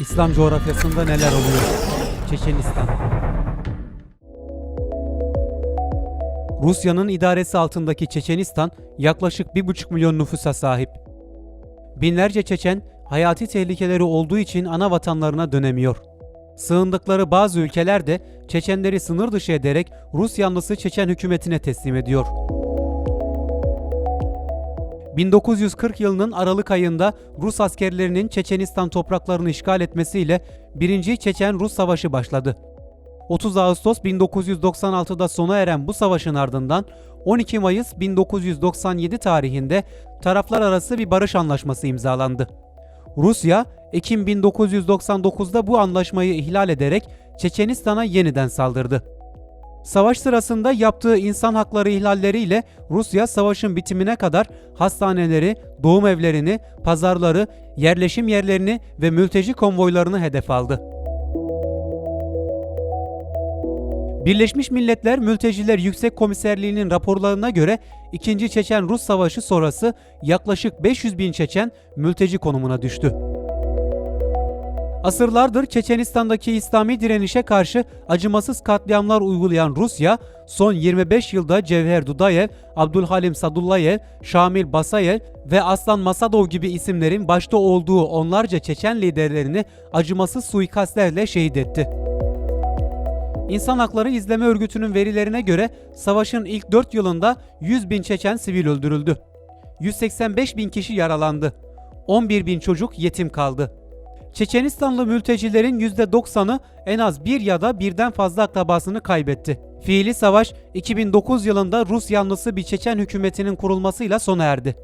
İslam coğrafyasında neler oluyor? Çeçenistan. Rusya'nın idaresi altındaki Çeçenistan yaklaşık 1,5 milyon nüfusa sahip. Binlerce Çeçen hayati tehlikeleri olduğu için ana vatanlarına dönemiyor. Sığındıkları bazı ülkeler de Çeçenleri sınır dışı ederek Rus yanlısı Çeçen hükümetine teslim ediyor. 1940 yılının Aralık ayında Rus askerlerinin Çeçenistan topraklarını işgal etmesiyle 1. Çeçen-Rus Savaşı başladı. 30 Ağustos 1996'da sona eren bu savaşın ardından 12 Mayıs 1997 tarihinde taraflar arası bir barış anlaşması imzalandı. Rusya, Ekim 1999'da bu anlaşmayı ihlal ederek Çeçenistan'a yeniden saldırdı. Savaş sırasında yaptığı insan hakları ihlalleriyle Rusya savaşın bitimine kadar hastaneleri, doğum evlerini, pazarları, yerleşim yerlerini ve mülteci konvoylarını hedef aldı. Birleşmiş Milletler Mülteciler Yüksek Komiserliği'nin raporlarına göre 2. Çeçen-Rus Savaşı sonrası yaklaşık 500 bin Çeçen mülteci konumuna düştü. Asırlardır Çeçenistan'daki İslami direnişe karşı acımasız katliamlar uygulayan Rusya, son 25 yılda Cevher Dudayev, Abdülhalim Sadullayev, Şamil Basayev ve Aslan Masadov gibi isimlerin başta olduğu onlarca Çeçen liderlerini acımasız suikastlerle şehit etti. İnsan Hakları İzleme Örgütü'nün verilerine göre savaşın ilk 4 yılında 100 bin Çeçen sivil öldürüldü. 185 bin kişi yaralandı. 11 bin çocuk yetim kaldı. Çeçenistanlı mültecilerin %90'ı en az bir ya da birden fazla akrabasını kaybetti. Fiili savaş 2009 yılında Rus yanlısı bir Çeçen hükümetinin kurulmasıyla sona erdi.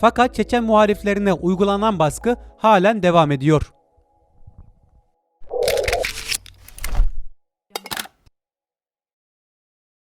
Fakat Çeçen muhaliflerine uygulanan baskı halen devam ediyor.